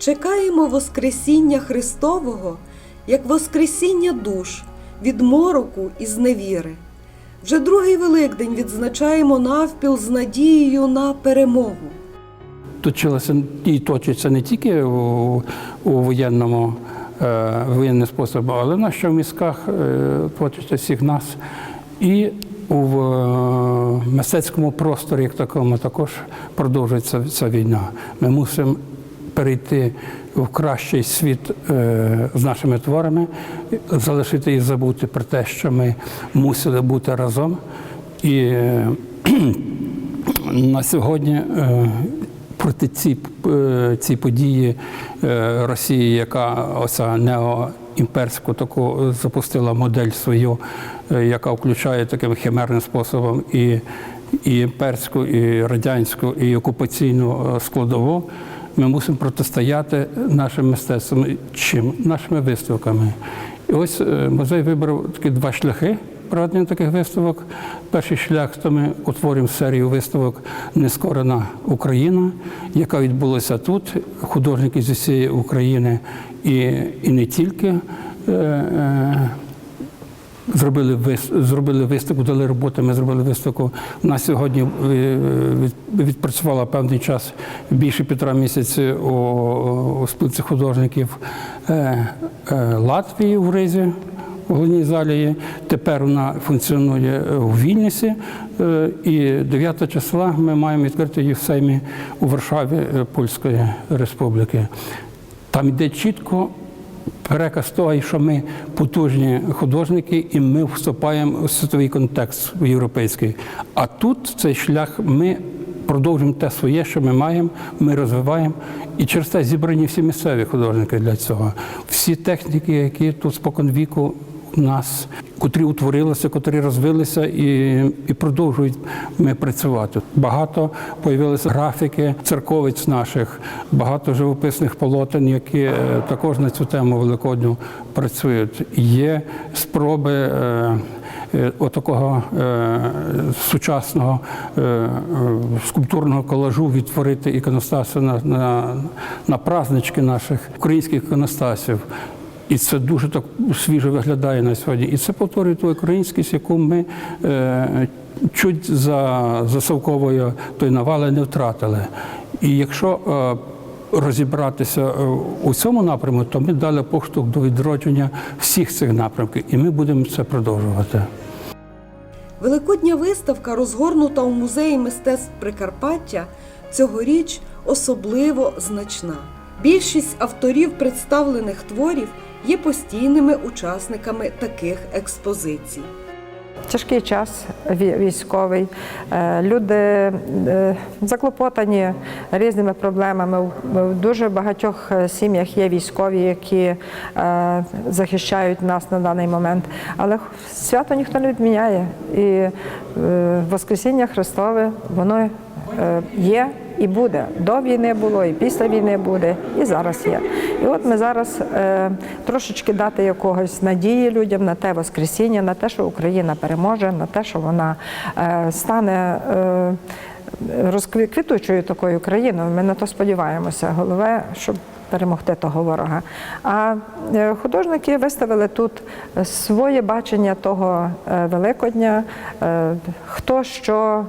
Чекаємо Воскресіння Христового як Воскресіння душ від мороку і зневіри. Вже другий Великдень відзначаємо навпіл з надією на перемогу. точилося і точиться не тільки у, у воєнному е, воєнним способом, але в нас ще в мізках е, точиться всіх нас. І у е, мистецькому просторі, як такому, також продовжується ця війна. Ми мусимо перейти в кращий світ е, з нашими творами, залишити і забути про те, що ми мусили бути разом. І е, на сьогодні е, проти ці, ці події Росії, яка оця неоімперську таку запустила модель свою, яка включає таким химерним способом і, і імперську, і радянську, і окупаційну складову. Ми мусимо протистояти нашим мистецтвом, чим нашими виставками. І ось е, музей вибрав такі два шляхи проведення таких виставок. Перший шлях то ми утворюємо серію виставок Нескорена Україна, яка відбулася тут. Художники з усієї України і, і не тільки. Зробили вис- зробили виставку, дали роботи. Ми зробили виставку. У нас сьогодні е, відпрацювала певний час більше півтора місяці у, у спілці художників е, е, Латвії в Ризі. У головній залі. Тепер вона функціонує у Вільнюсі. І 9 числа ми маємо відкрити її в Сеймі у Варшаві Польської Республіки. Там йде чітко переказ того, що ми потужні художники, і ми вступаємо у світовий контекст європейський. А тут цей шлях ми продовжуємо те своє, що ми маємо, ми розвиваємо. І через те зібрані всі місцеві художники для цього. Всі техніки, які тут спокон віку нас, котрі утворилися, котрі розвилися і, і продовжують ми працювати. Багато появилися графіки церковиць наших, багато живописних полотен, які е, також на цю тему великодню працюють. Є спроби. е, е, Отакого сучасного скульптурного колажу відтворити іконостаси на, на, на празднички наших українських іконостасів. І це дуже так свіжо виглядає на сьогодні. І це повторює ту українськість, яку ми е, чуть за, за Савковою той навали не втратили. І якщо е, розібратися е, у цьому напрямку, то ми дали поштовх до відродження всіх цих напрямків, і ми будемо це продовжувати. Великодня виставка, розгорнута у музеї мистецтв Прикарпаття, цьогоріч особливо значна. Більшість авторів представлених творів є постійними учасниками таких експозицій. Тяжкий час військовий. Е, Люди е, заклопотані різними проблемами. В- дуже багатьох е, сім'ях є військові, які захищають нас на даний момент. Але свято ніхто не відміняє. І Воскресіння Христове воно є. І буде до війни було, і після війни буде, і зараз є. І от ми зараз е, трошечки дати якогось надії людям на те Воскресіння, на те, що Україна переможе, на те, що вона е, стане. Е, Розквітучою такою країною, ми на то сподіваємося. Головне, щоб перемогти того ворога. А е, художники виставили тут своє бачення того е, Великодня, е, хто що,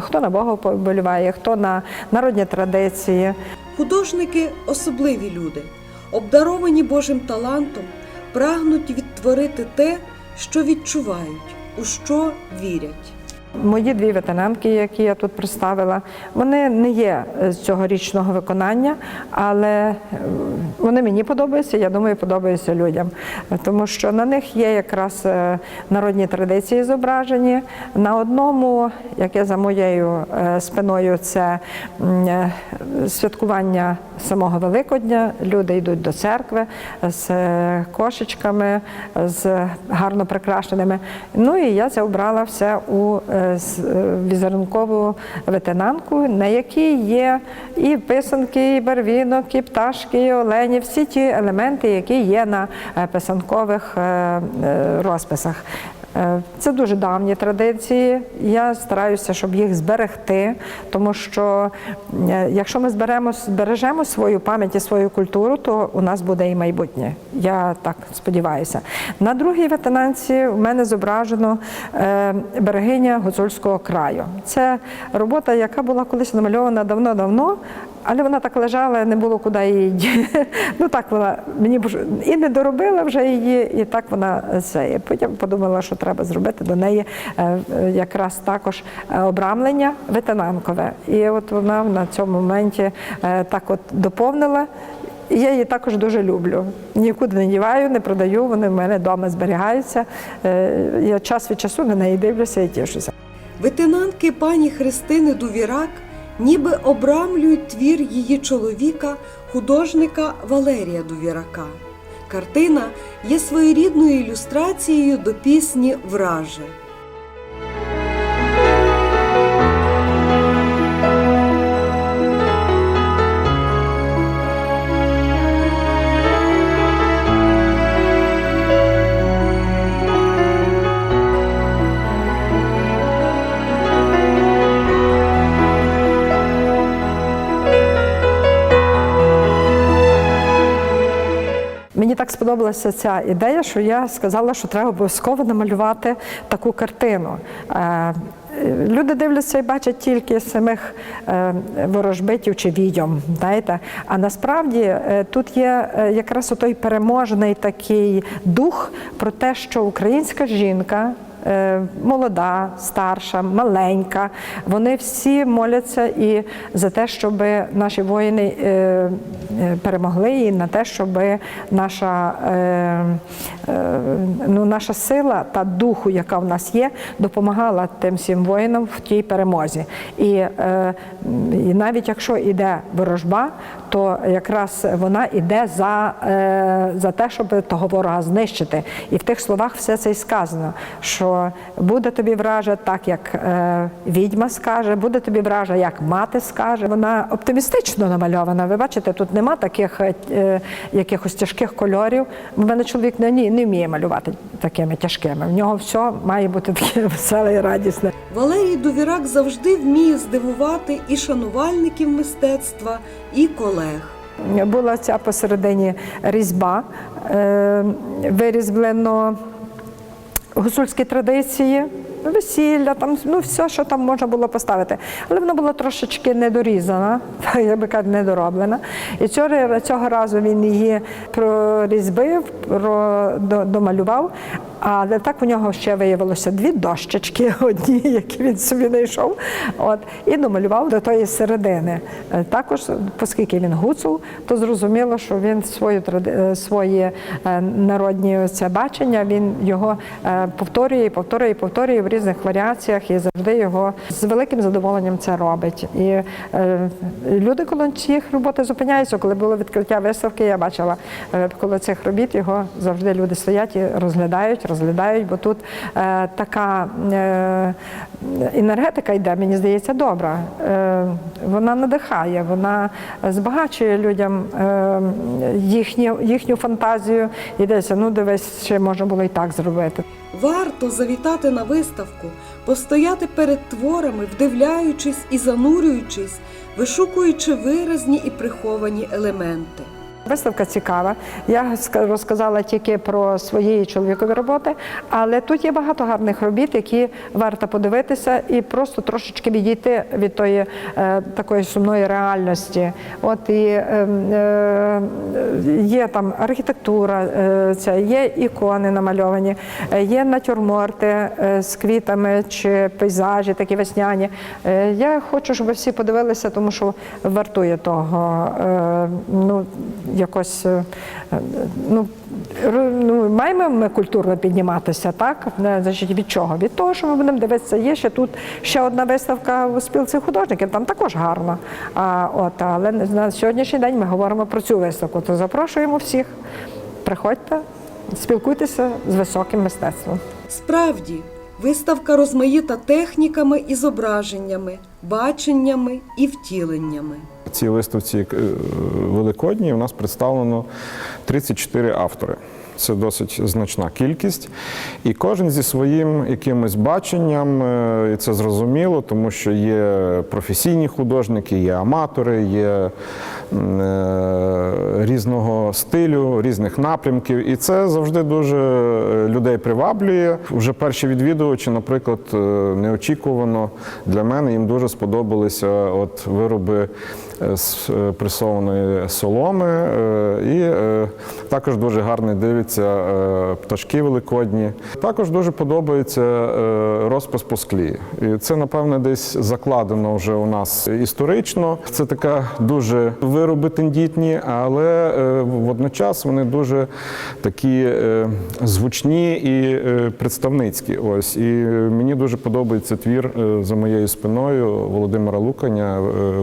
хто на Бога поболіває, хто на народні традиції. Художники особливі люди, обдаровані Божим талантом, прагнуть відтворити те, що відчувають, у що вірять. Мої дві ветенанки, які я тут представила, вони не є з цьогорічного виконання, але е, вони мені подобаються, я думаю, подобаються людям. Тому що на них є якраз е, народні традиції зображені. На одному, яке за моєю е, спиною, це святкування самого Великодня. Люди йдуть до церкви з кошечками, з гарно прикрашеними. Ну і я це обрала все у візерункову ветенанку, на якій є і писанки, і барвінок, і пташки, і олені, всі ті елементи, які є на е, писанкових е, е, розписах. Е, Це дуже давні традиції. Я стараюся, щоб їх зберегти, тому що е, якщо ми зберемо, збережемо свою пам'ять і свою культуру, то у нас буде і майбутнє. Я так сподіваюся. На другій ветенанці в мене зображено е, берегиня Гуцульського краю. Це робота, яка була колись намальована давно-давно. Але вона так лежала, не було куди її. Ну так вона мені і не доробила вже її, і так вона це. Потім подумала, що треба зробити до неї е, якраз також е, обрамлення ветенанкове. І от вона на цьому моменті е, так от доповнила. Я її також дуже люблю. Нікуди не діваю, не продаю, вони в мене вдома зберігаються. Я час від часу на неї дивлюся і тішуся. Ветенанки пані Христини Дувірак ніби обрамлюють твір її чоловіка, художника Валерія Дувірака. Картина є своєрідною ілюстрацією до пісні Враже. Мені так сподобалася ця ідея, що я сказала, що треба обов'язково намалювати таку картину. Е, Люди дивляться і бачать тільки самих е, ворожбитів чи відьом, знаєте. А насправді е, тут є якраз той переможний такий дух про те, що українська жінка молода, старша, маленька. Вони всі моляться і за те, щоб наші воїни е, е, перемогли, і на те, щоб наша, е, е, ну, наша сила та духу, яка в нас є, допомагала тим всім воїнам в тій перемозі. І, е, і навіть якщо йде ворожба, то якраз вона йде за, е, за те, щоб того ворога знищити. І в тих словах все це і сказано, що буде тобі вража так, як е, відьма скаже, буде тобі вража, як мати скаже. Вона оптимістично намальована. Ви бачите, тут нема таких е, якихось тяжких кольорів. У мене чоловік не, не вміє малювати такими тяжкими. В нього все має бути таке веселе і радісне. Валерій Дувірак завжди вміє здивувати і шанувальників мистецтва, і колег. Була ця посередині різьба, е, вирізблено гусульські традиції, весілля, там, ну, все, що там можна було поставити. Але вона була трошечки недорізана, я би кажу, недороблена. І цього, цього разу він її прорізбив, про, домалював. Але так у нього ще виявилося дві дощечки, одні, які він собі знайшов, от, і домалював до тої середини. Е, Також, оскільки він гуцул, то зрозуміло, що він свою е, своє е, народні це бачення, він його повторює, повторює, повторює в різних варіаціях і завжди його з великим задоволенням це робить. І люди, коли їх роботи зупиняються, коли було відкриття виставки, я бачила, коли цих робіт його завжди люди стоять і розглядають, розглядають, бо тут е, така е, енергетика йде, мені здається, добра. Е, вона надихає, вона збагачує людям е, їхню, їхню фантазію. Десь, ну дивись, ще можна було і так зробити. Варто завітати на виставку, постояти перед творами, вдивляючись і занурюючись, вишукуючи виразні і приховані елементи. Виставка цікава. Я розказала тільки про свої чоловікові роботи, але тут є багато гарних робіт, які варто подивитися і просто трошечки відійти від тої е, такої сумної реальності. От і е, е, є там архітектура, е, це є ікони намальовані, е, є натюрморти е, з квітами чи пейзажі, такі весняні. Е, я хочу, щоб ви всі подивилися, тому що вартує того. Е, ну, якось е, ну, ну, маємо ми культурно підніматися, так? Значить, від чого? Від того, що ми будемо дивитися. Є ще тут ще одна виставка у спілці художників, там також гарно. А, от, але на сьогоднішній день ми говоримо про цю виставку. То запрошуємо всіх. Приходьте, спілкуйтеся з високим мистецтвом. Справді, виставка розмаїта техніками і зображеннями, баченнями і втіленнями. Цій виставці е, Великодній у нас представлено 34 автори. Це досить значна кількість, і кожен зі своїм якимось баченням, е, і це зрозуміло, тому що є професійні художники, є аматори, є е, різного стилю, різних напрямків, і це завжди дуже е, людей приваблює. Вже перші відвідувачі, наприклад, неочікувано для мене їм дуже сподобалися от вироби з е, пресованої соломи, е, і е, також дуже гарно дивляться е, пташки великодні. Також дуже подобається е, розпис по склі. І це, напевне, десь закладено вже у нас історично. Це така дуже вироби тендітні, але е, водночас вони дуже такі е, звучні і е, представницькі. Ось і мені дуже подобається твір е, за моєю спиною Володимира Луканя е,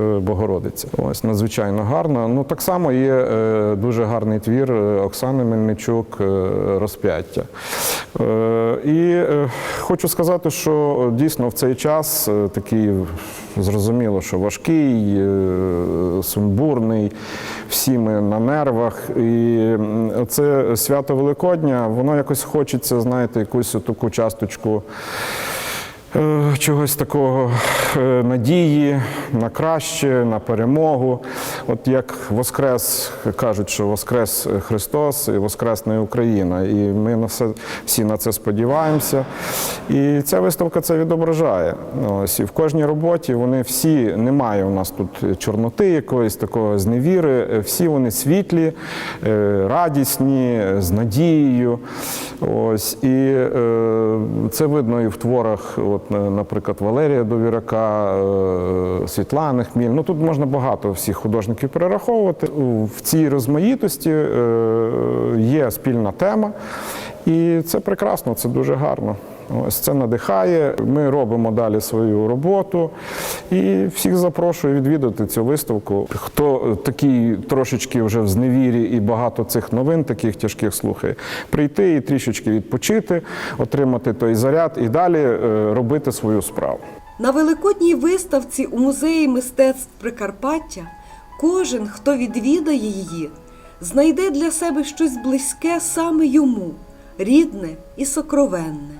Е, Богородиця. Ось надзвичайно гарно. Ну так само є е, дуже гарний твір е, Оксани Мельничук Розп'яття. І хочу сказати, що дійсно в цей час такий зрозуміло, що важкий, сумбурний, всі ми на нервах. І це свято Великодня, воно якось хочеться, знаєте, якусь таку часточку. Е, Чогось такого е, надії на краще, на перемогу. От як Воскрес кажуть, що Воскрес Христос і Воскресне Україна. І ми на все, всі на це сподіваємося. І ця виставка це відображає. Ось і в кожній роботі вони всі немає у нас тут чорноти якоїсь такого зневіри. Всі вони світлі, е, радісні, з надією. Ось і це видно і в творах, от, е, наприклад, Валерія Довірака, Світлана Хміль. Ну тут можна багато всіх художників перераховувати. В цій розмаїтості е, є спільна тема, і це прекрасно, це дуже гарно. Ось це надихає. Ми робимо далі свою роботу і всіх запрошую відвідати цю виставку. Хто такий трошечки вже в зневірі і багато цих новин таких тяжких слухає, прийти і трішечки відпочити, отримати той заряд і далі е, робити свою справу. На великодній виставці у музеї мистецтв Прикарпаття кожен, хто відвідає її, знайде для себе щось близьке саме йому, рідне і сокровенне.